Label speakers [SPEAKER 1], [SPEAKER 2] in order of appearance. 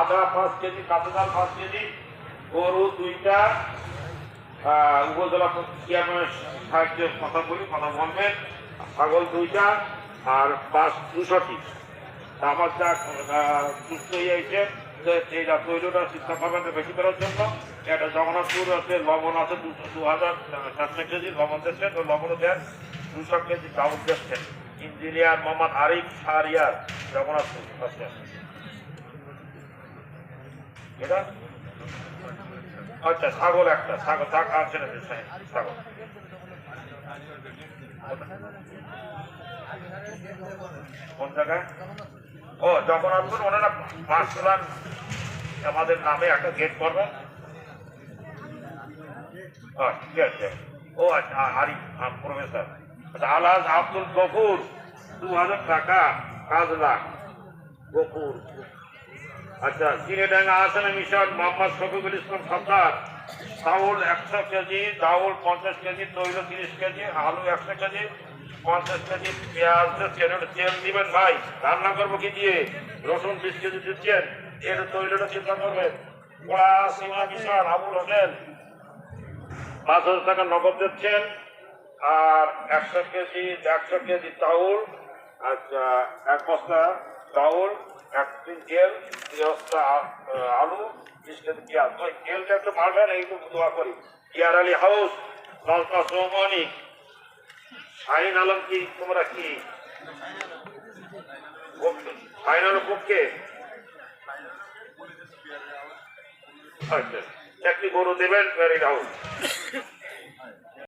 [SPEAKER 1] আদা পাঁচ কেজি, কাঁচা ডাল পাঁচ কেজি, গরু দুইটা উপজেলা চেয়ারম্যানের সাহায্যে কথা বলি কথা বলবেন ছাগল দুইটা আর পাঁচ দুশোটি। আমার যা সুস্থ হয়ে হয়েছে এইটা তৈলটা চিন্তা করবেন বেশি করার জন্য, এটা জগন্নাথপুর আছে, লবণ আছে দুশো দু হাজার চারশো কেজি লবণ দিচ্ছেন তো লবণও দেন, দুশো কেজি চাউল দিচ্ছেন। ইঞ্জিনিয়ার মোহাম্মদ আরিফ সারিয়ার জগন্নাথপুর আচ্ছা। আচ্ছা ছাগল একটা ছাগল ছাগল কোন জায়গায়? ও জগন্নাথপুর ওনারা পাঁচ আমাদের নামে একটা গেট করবেন। ও, ঠিক আছে। ও আচ্ছা হারি প্রফেসর আচ্ছা আলহাজ আব্দুল গফুর দু হাজার টাকা পাঁচ লাখ গফুর। আচ্ছা চিনেডাঙ্গা আসামে মিশন মোহাম্মদ শফিকুল ইসলাম সর্দার। চাউল একশো কেজি চাউল পঞ্চাশ কেজি, তৈল তিরিশ কেজি, আলু একশো কেজি, পঞ্চাশ কেজি, পেঁয়াজ তেল দিবেন ভাই। রান্না করব কি দিয়ে? রসুন বিশ কেজি দিচ্ছেন, এর তৈলটা চিন্তা করবেন। পোড়া সীমা মিশন আবুল হোসেন। পাঁচ হাজার টাকা নগদ দিচ্ছেন, আর একশো কেজি একশো কেজি চাউল। আচ্ছা এক বস্তা চাউল, এক তেল আলু, বিশ কেজি পেঁয়াজ। তো তেলটা একটু মারবেন এইটু দোয়া করি। ইয়ার আলী হাউস নলকা সৌমনি। শাহিন আলম কি, তোমরা কি? শাহিন আলম পক্ষে? আচ্ছা একটি গরু দেবেন প্যারিড হাউস